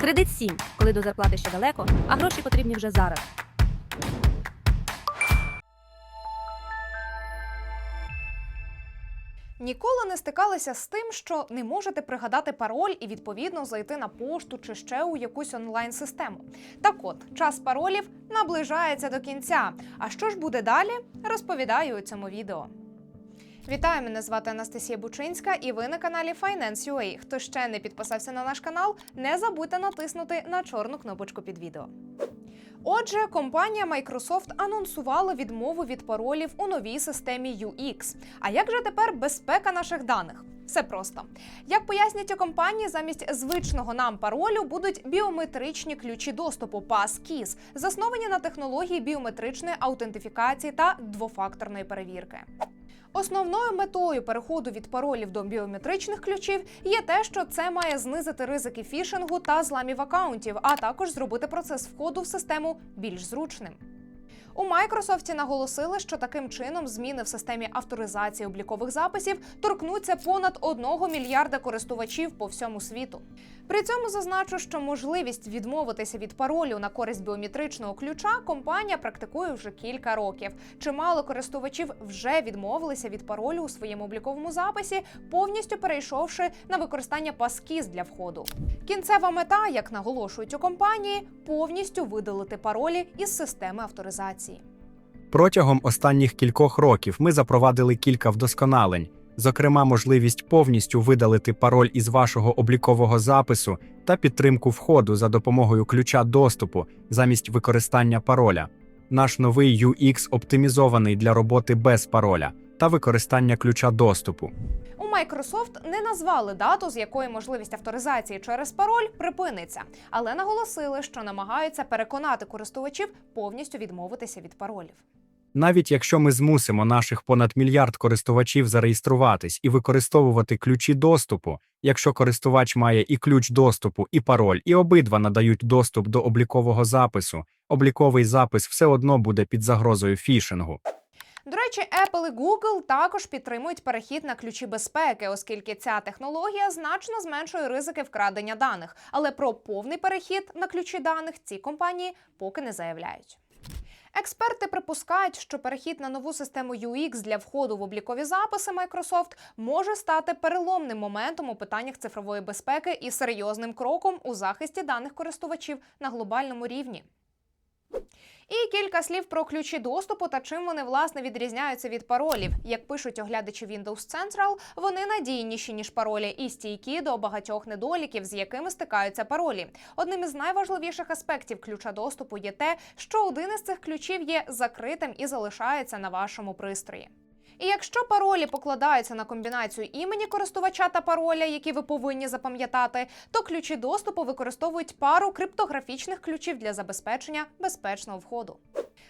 Кредит 7, коли до зарплати ще далеко, а гроші потрібні вже зараз. Ніколи не стикалися з тим, що не можете пригадати пароль і відповідно зайти на пошту чи ще у якусь онлайн-систему. Так от, час паролів наближається до кінця. А що ж буде далі? Розповідаю у цьому відео. Вітаю, мене звати Анастасія Бучинська, і ви на каналі Finance.ua. Хто ще не підписався на наш канал, не забудьте натиснути на чорну кнопочку під відео. Отже, компанія Microsoft анонсувала відмову від паролів у новій системі UX. А як же тепер безпека наших даних? Все просто. Як пояснять у компанії, замість звичного нам паролю будуть біометричні ключі доступу PassKeys, засновані на технології біометричної аутентифікації та двофакторної перевірки. Основною метою переходу від паролів до біометричних ключів є те, що це має знизити ризики фішингу та зламів акаунтів, а також зробити процес входу в систему більш зручним. У Майкрософті наголосили, що таким чином зміни в системі авторизації облікових записів торкнуться понад 1 мільярда користувачів по всьому світу. При цьому зазначу, що можливість відмовитися від паролю на користь біометричного ключа компанія практикує вже кілька років. Чимало користувачів вже відмовилися від паролю у своєму обліковому записі, повністю перейшовши на використання паскіз для входу. Кінцева мета, як наголошують у компанії, повністю видалити паролі із системи авторизації. Протягом останніх кількох років ми запровадили кілька вдосконалень, зокрема, можливість повністю видалити пароль із вашого облікового запису та підтримку входу за допомогою ключа доступу замість використання пароля. Наш новий UX оптимізований для роботи без пароля та використання ключа доступу. У Microsoft не назвали дату, з якої можливість авторизації через пароль припиниться, але наголосили, що намагаються переконати користувачів повністю відмовитися від паролів. Навіть якщо ми змусимо наших понад мільярд користувачів зареєструватись і використовувати ключі доступу, якщо користувач має і ключ доступу, і пароль, і обидва надають доступ до облікового запису, обліковий запис все одно буде під загрозою фішингу. До речі, Apple і Google також підтримують перехід на ключі безпеки, оскільки ця технологія значно зменшує ризики вкрадення даних. Але про повний перехід на ключі даних ці компанії поки не заявляють. Експерти припускають, що перехід на нову систему UX для входу в облікові записи Microsoft може стати переломним моментом у питаннях цифрової безпеки і серйозним кроком у захисті даних користувачів на глобальному рівні. І кілька слів про ключі доступу та чим вони власне відрізняються від паролів. Як пишуть оглядачі Windows Central, вони надійніші ніж паролі і стійкі до багатьох недоліків, з якими стикаються паролі. Одним із найважливіших аспектів ключа доступу є те, що один із цих ключів є закритим і залишається на вашому пристрої. І якщо паролі покладаються на комбінацію імені користувача та пароля, які ви повинні запам'ятати, то ключі доступу використовують пару криптографічних ключів для забезпечення безпечного входу.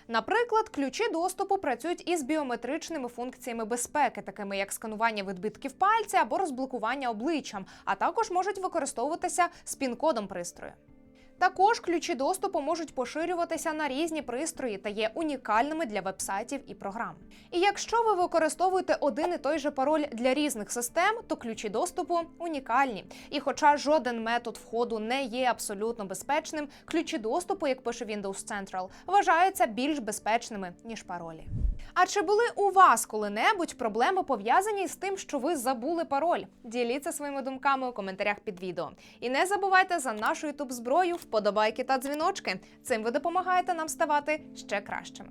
Наприклад, ключі доступу працюють із біометричними функціями безпеки, такими як сканування відбитків пальця або розблокування обличчям, а також можуть використовуватися з пін-кодом пристрою. Також ключі доступу можуть поширюватися на різні пристрої та є унікальними для вебсайтів і програм. І якщо ви використовуєте один і той же пароль для різних систем, то ключі доступу унікальні. І хоча жоден метод входу не є абсолютно безпечним, ключі доступу, як пише Windows Central, вважаються більш безпечними ніж паролі. А чи були у вас коли-небудь проблеми пов'язані з тим, що ви забули пароль? Діліться своїми думками у коментарях під відео. І не забувайте за нашу ютуб зброю, вподобайки та дзвіночки. Цим ви допомагаєте нам ставати ще кращими.